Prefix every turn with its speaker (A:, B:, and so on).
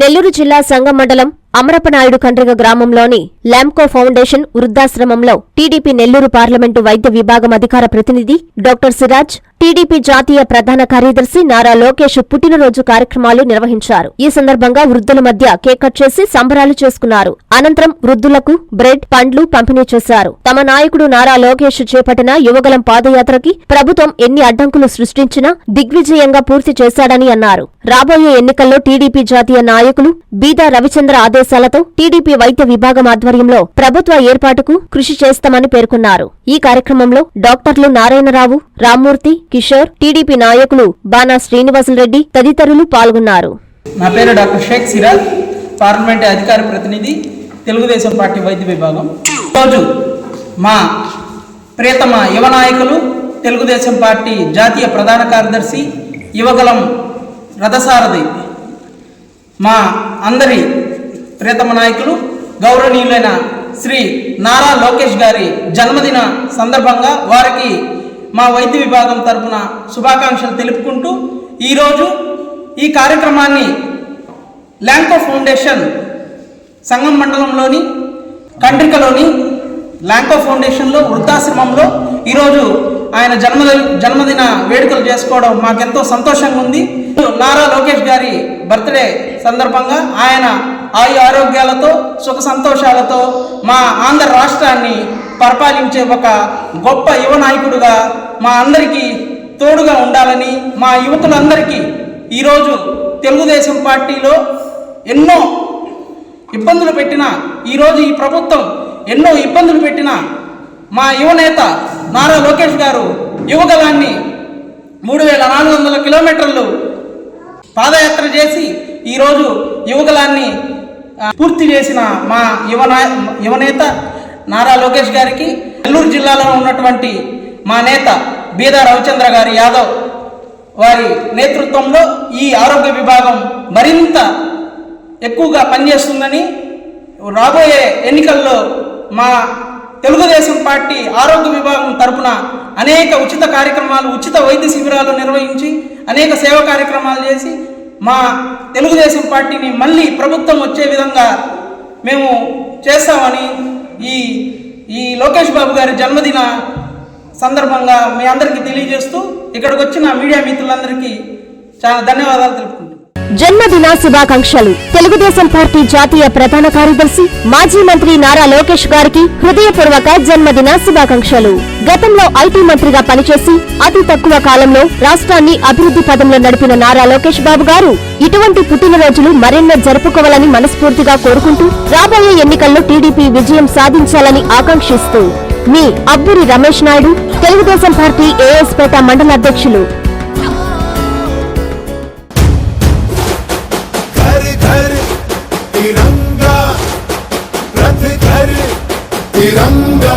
A: నెల్లూరు జిల్లా సంగం మండలం అమరపనాయుడు కండ్రిగ గ్రామంలోని ల్యాంకో ఫౌండేషన్ వృద్ధాశ్రమంలో టీడీపీ నెల్లూరు పార్లమెంటు వైద్య విభాగం అధికార ప్రతినిధి డాక్టర్ సిరాజ్ టీడీపీ జాతీయ ప్రధాన కార్యదర్శి నారా లోకేష్ పుట్టినరోజు కార్యక్రమాలు నిర్వహించారు. ఈ సందర్భంగా వృద్ధుల మధ్య కేక్ కట్ చేసి సంబరాలు చేసుకున్నారు. అనంతరం వృద్ధులకు బ్రెడ్ పండ్లు పంపిణీ చేశారు. తమ నాయకుడు నారా లోకేష్ చేపట్టిన యువగలం పాదయాత్రకి ప్రభుత్వం ఎన్ని అడ్డంకులు సృష్టించినా దిగ్విజయంగా పూర్తి చేశాడని అన్నారు. రాబోయే ఎన్నికల్లో టీడీపీ జాతీయ నాయకులు బీదా రవిచంద్ర ఆదేశాలతో టీడీపీ వైద్య విభాగం ఆధ్వర్యంలో ప్రభుత్వ ఏర్పాటుకు కృషి చేస్తామని పేర్కొన్నారు. ఈ కార్యక్రమంలో డాక్టర్లు నారాయణరావు రామ్మూర్తి కిషోర్ టీడీపీ నాయకులు బానా శ్రీనివాసులరెడ్డి తదితరులు పాల్గొన్నారు.
B: నా పేరు డాక్టర్ షేక్ సిరాజ్ పార్లమెంట్ అధికార ప్రతినిధి తెలుగుదేశం పార్టీ వైద్య విభాగం. రోజు మా ప్రియతమ యువ నాయకులు తెలుగుదేశం పార్టీ జాతీయ ప్రధాన కార్యదర్శి యువగలం రథసారథి మా అందరి ప్రియతమ నాయకులు గౌరవనీయులైన శ్రీ నారా లోకేష్ గారి జన్మదిన సందర్భంగా వారికి మా వైద్య విభాగం తరపున శుభాకాంక్షలు తెలుపుకుంటూ ఈరోజు ఈ కార్యక్రమాన్ని ల్యాంకో ఫౌండేషన్ సంగం మండలంలోని కండ్రికలోని ల్యాంకో ఫౌండేషన్లో వృద్ధాశ్రమంలో ఈరోజు ఆయన జన్మ జన్మదిన వేడుకలు చేసుకోవడం మాకెంతో సంతోషంగా ఉంది. నారా లోకేష్ గారి బర్త్డే సందర్భంగా ఆయన ఆయు ఆరోగ్యాలతో సుఖ సంతోషాలతో మా ఆంధ్ర రాష్ట్రాన్ని పరిపాలించే ఒక గొప్ప యువ నాయకుడుగా మా అందరికీ తోడుగా ఉండాలని మా యువకులందరికీ ఈరోజు తెలుగుదేశం పార్టీలో ఎన్నో ఇబ్బందులు పెట్టిన ఈరోజు ఈ ప్రభుత్వం ఎన్నో ఇబ్బందులు పెట్టిన మా యువనేత నారా లోకేష్ గారు యువగలాన్ని మూడు వేల నాలుగు వందల కిలోమీటర్లు పాదయాత్ర చేసి ఈరోజు యువగలాన్ని పూర్తి చేసిన మా యువ యువనేత నారా లోకేష్ గారికి నెల్లూరు జిల్లాలో ఉన్నటువంటి మా నేత బీదా రవిచంద్ర గారి యాదవ్ వారి నేతృత్వంలో ఈ ఆరోగ్య విభాగం మరింత ఎక్కువగా పనిచేస్తుందని రాబోయే ఎన్నికల్లో మా తెలుగుదేశం పార్టీ ఆరోగ్య విభాగం తరపున అనేక ఉచిత కార్యక్రమాలు ఉచిత వైద్య శిబిరాలు నిర్వహించి అనేక సేవా కార్యక్రమాలు చేసి మా తెలుగుదేశం పార్టీని మళ్ళీ ప్రభుత్వం వచ్చే విధంగా మేము చేస్తామని ఈ ఈ లోకేష్ బాబు గారి జన్మదిన సందర్భంగా మీ అందరికీ తెలియజేస్తూ ఇక్కడికి వచ్చిన మీడియా మిత్రులందరికీ చాలా ధన్యవాదాలు తెలుపుకుంటున్నాను.
A: జన్మదిన శుభాకాంక్షలు. తెలుగుదేశం పార్టీ జాతీయ ప్రధాన కార్యదర్శి మాజీ మంత్రి నారా లోకేష్ గారికి హృదయపూర్వక జన్మదిన శుభాకాంక్షలు. గతంలో ఐటీ మంత్రిగా పనిచేసి అతి తక్కువ కాలంలో రాష్ట్రాన్ని అభివృద్ధి పదంలో నడిపిన నారా లోకేష్ బాబు గారు ఇటువంటి పుట్టినరోజులు మరెన్నో జరుపుకోవాలని మనస్ఫూర్తిగా కోరుకుంటూ రాబోయే ఎన్నికల్లో టీడీపీ విజయం సాధించాలని ఆకాంక్షిస్తూ మీ అబ్బురి రమేష్ నాయుడు తెలుగుదేశం పార్టీ ఏఎస్పేట మండల అధ్యక్షులు.
C: తిరంగా